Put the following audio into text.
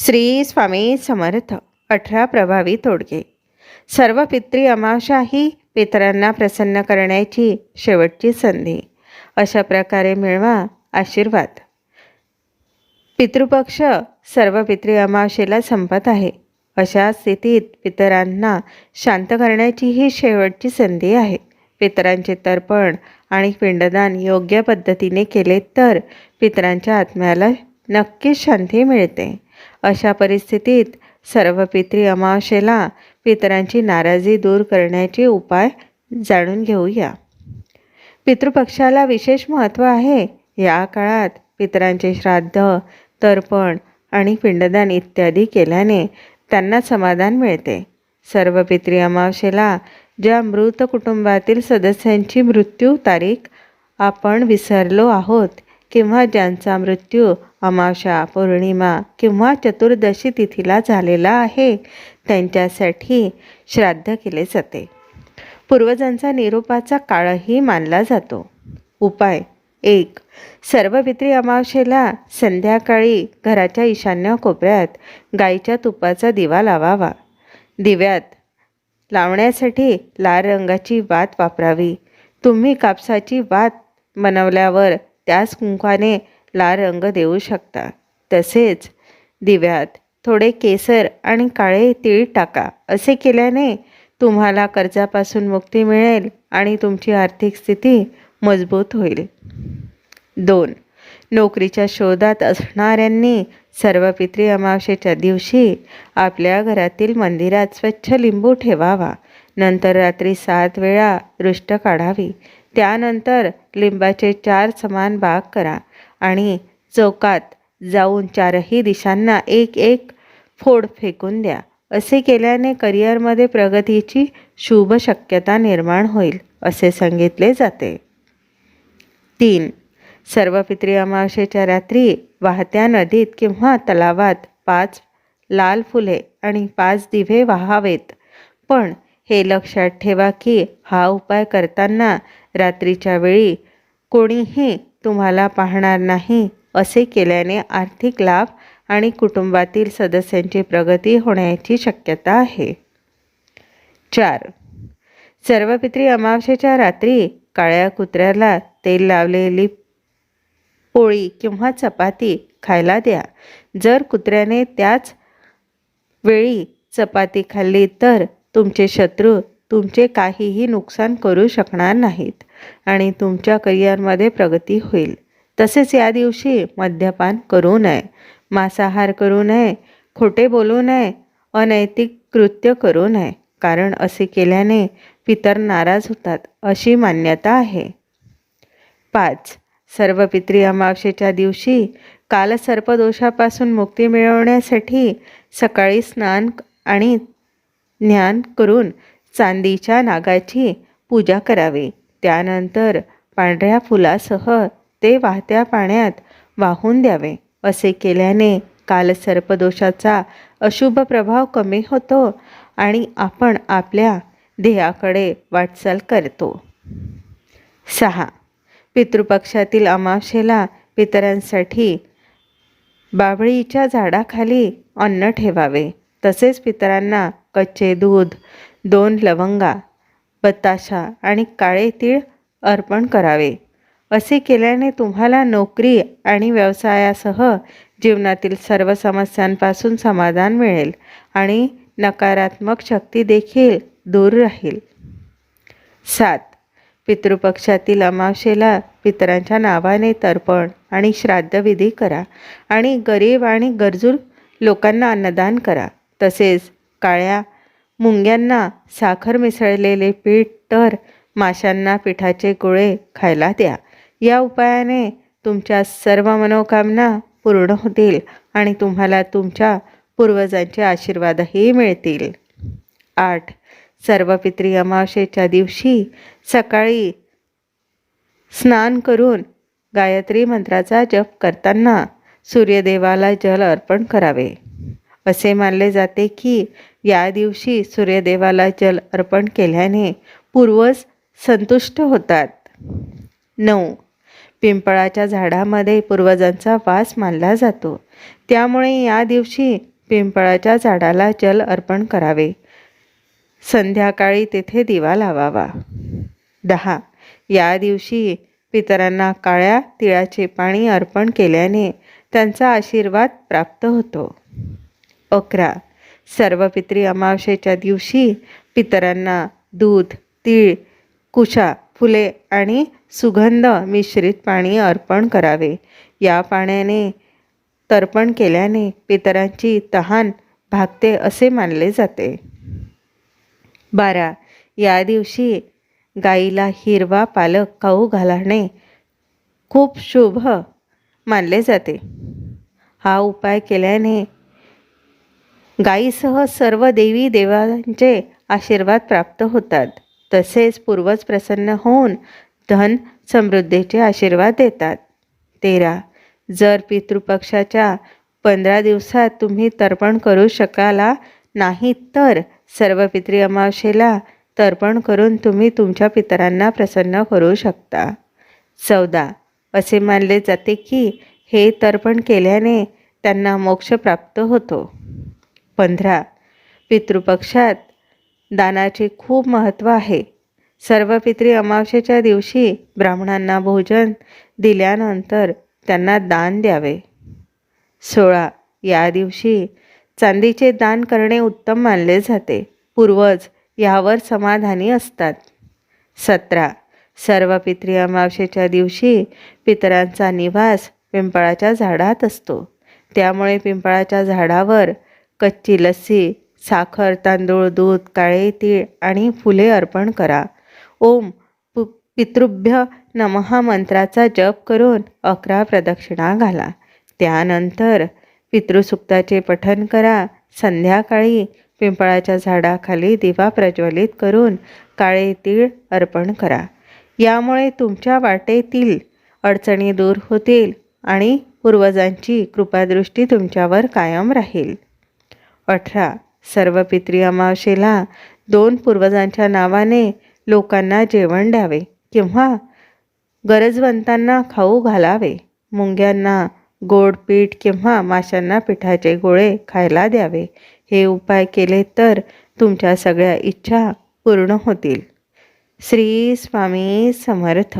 श्री स्वामी समर्थ अठरा प्रभावी तोडगे. सर्व पितृ अमावशा ही पितरांना प्रसन्न करण्याची शेवटची संधी. अशा प्रकारे मिळवा आशीर्वाद. पितृपक्ष सर्व पितृ अमावशेला संपत आहे. अशा स्थितीत पितरांना शांत करण्याची ही शेवटची संधी आहे. पितरांचे तर्पण आणि पिंडदान योग्य पद्धतीने केले तर पितरांच्या आत्म्याला नक्कीच शांती मिळते. अशा परिस्थितीत सर्व पितृ अमावशेला पितरांची नाराजी दूर करण्याचे उपाय जाणून घेऊया. पितृपक्षाला विशेष महत्त्व आहे. या काळात पितरांचे श्राद्ध तर्पण आणि पिंडदान इत्यादी केल्याने त्यांना समाधान मिळते. सर्व पितृ अमावशेला ज्या मृत कुटुंबातील सदस्यांची मृत्यू तारीख आपण विसरलो आहोत किंवा ज्यांचा मृत्यू अमावस्या पौर्णिमा किंवा चतुर्दशी तिथीला झालेला आहे त्यांच्यासाठी श्राद्ध केले जाते. पूर्वजांचा निरोपाचा काळही मानला जातो. उपाय. एक. सर्व पित्री अमावशेला संध्याकाळी घराच्या ईशान्य कोपऱ्यात गाईच्या तुपाचा दिवा लावावा. दिव्यात लावण्यासाठी लाल रंगाची वात वापरावी. तुम्ही कापसाची वात बनवल्यावर त्याच कुंकाने लाल रंग देऊ शकता. तसेच दिव्यात थोडे केसर आणि काळे तीळ टाका. असे केल्याने तुम्हाला कर्जापासून मुक्ती मिळेल आणि तुमची आर्थिक स्थिती मजबूत होईल. दोन. नोकरीच्या शोधात असणाऱ्यांनी सर्व पित्री अमावशेच्या दिवशी आपल्या घरातील मंदिरात स्वच्छ लिंबू ठेवावा. नंतर रात्री सात वेळा रुष्ट काढावी. त्यानंतर लिंबाचे चार समान भाग करा आणि चौकात जाऊन चारही दिशांना एक एक फोड फेकून द्या. असे केल्याने करिअरमध्ये प्रगतीची शुभ शक्यता निर्माण होईल असे सांगितले जाते. तीन सर्व पित्री अमावशेच्या रात्री वाहत्या नदीत किंवा तलावात पाच लाल फुले आणि पाच दिवे वाहावेत. पण हे लक्षात ठेवा की हा उपाय करताना रात्रीच्या वेळी कोणीही तुम्हाला पाहणार नाही असे केल्याने आर्थिक लाभ आणि कुटुंबातील सदस्यांची प्रगती होण्याची शक्यता आहे. चार. सर्वपित्री पितृ अमावस्येच्या रात्री काळ्या कुत्र्याला तेल लावलेली पोळी किंवा चपाती खायला द्या. जर कुत्र्याने त्याच वेळी चपाती खाल्ली तर तुमचे शत्रू तुमचे काहीही नुकसान करू शकणार नाहीत आणि तुमच्या करिअरमध्ये प्रगती होईल. तसेच या दिवशी मद्यपान करू नये मांसाहार करू नये खोटे बोलू नये अनैतिक कृत्य करू नये कारण असे केल्याने पितर नाराज होतात अशी मान्यता आहे. पाच सर्व पितृ अमावशेच्या दिवशी कालसर्पदोषापासून मुक्ती मिळवण्यासाठी सकाळी स्नान आणि ज्ञान करून चांदीच्या नागाची पूजा करावी. त्यानंतर पांढऱ्या फुलासह ते वाहत्या पाण्यात वाहून द्यावे. असे केल्याने कालसर्पदोषाचा अशुभ प्रभाव कमी होतो आणि आपण आपल्या ध्येयाकडे वाटचाल करतो. सहा. पितृपक्षातील अमावशेला पितरांसाठी बाबळीच्या झाडाखाली अन्न ठेवावे. तसेच पितरांना कच्चे दूध दोन लवंगा बताशा आणि काळे तीळ अर्पण करावे. असे केल्याने तुम्हाला नोकरी आणि व्यवसायासह जीवनातील सर्व समस्यांपासून समाधान मिळेल आणि नकारात्मक शक्ती देखील दूर राहील. सात. पितृपक्षातील अमावशेला पितरांच्या नावाने तर्पण आणि श्राद्धविधी करा आणि गरीब आणि गरजू लोकांना अन्नदान करा. तसेच काळ्या मुंग्यांना साखर मिसळलेले पीठ तर माशांना पिठाचे गोळे खायला द्या. या उपायाने तुमच्या सर्व मनोकामना पूर्ण होतील आणि तुम्हाला तुमच्या पूर्वजांचे आशीर्वादही मिळतील. आठ. सर्व पितृ अमावशेच्या दिवशी सकाळी स्नान करून गायत्री मंत्राचा जप करताना सूर्यदेवाला जल अर्पण करावे. असे मानले जाते की या दिवशी सूर्यदेवाला जल अर्पण केल्याने पूर्वज संतुष्ट होतात. नऊ. पिंपळाच्या झाडामध्ये पूर्वजांचा वास मानला जातो. त्यामुळे या दिवशी पिंपळाच्या झाडाला जल अर्पण करावे. संध्याकाळी तेथे दिवा लावावा. दहा. या दिवशी पितरांना काळ्या तिळाचे पाणी अर्पण केल्याने त्यांचा आशीर्वाद प्राप्त होतो. अकरा. सर्व पितरी अमावस्येच्या दिवशी पितरांना दूध तीळ कुशा फुले आणि सुगंध मिश्रित पाणी अर्पण करावे. या पाण्याने तर्पण केल्याने पितरांची तहान भागते असे मानले जाते. बारा. या दिवशी गाईला हिरवा पालक खाऊ घालणे खूप शुभ मानले जाते. हा उपाय केल्याने गायीसह सर्व देवी देवांचे आशीर्वाद प्राप्त होतात. तसेच पूर्वज प्रसन्न होऊन धन समृद्धीचे आशीर्वाद देतात. तेरा. जर पितृपक्षाच्या पंधरा दिवसात तुम्ही तर्पण करू शकाला नाही तर सर्व पितृ अमावशेला तर्पण करून तुम्ही तुमच्या पितरांना प्रसन्न करू शकता. चौदा. असे मानले जाते की हे तर्पण केल्याने त्यांना मोक्ष प्राप्त होतो. पंधरा. पितृपक्षात दानाचे खूप महत्त्व आहे. सर्व पितरी अमावस्येच्या दिवशी ब्राह्मणांना भोजन दिल्यानंतर त्यांना दान द्यावे. सोळा. या दिवशी चांदीचे दान करणे उत्तम मानले जाते. पूर्वज यावर समाधानी असतात. सतरा. सर्व पितरी अमावस्येच्या दिवशी पितरांचा निवास पिंपळाच्या झाडात असतो. त्यामुळे पिंपळाच्या झाडावर कच्ची लस्सी साखर तांदूळ दूध काळे तीळ आणि फुले अर्पण करा. ओम पु पितृभ्य नमहा मंत्राचा जप करून अकरा प्रदक्षिणा घाला. त्यानंतर पितृसुक्ताचे पठन करा. संध्याकाळी पिंपळाच्या झाडाखाली दिवा प्रज्वलित करून काळे तीळ अर्पण करा. यामुळे तुमच्या वाटेतील अडचणी दूर होतील आणि पूर्वजांची कृपादृष्टी तुमच्यावर कायम राहील. अठरा. सर्व पितरी अमावशेला दोन पूर्वजांच्या नावाने लोकांना जेवण द्यावे किंवा गरजवंतांना खाऊ घालावे. मुंग्यांना गोड पीठ किंवा माशांना पिठाचे गोळे खायला द्यावे. हे उपाय केले तर तुमच्या सगळ्या इच्छा पूर्ण होतील. श्री स्वामी समर्थ.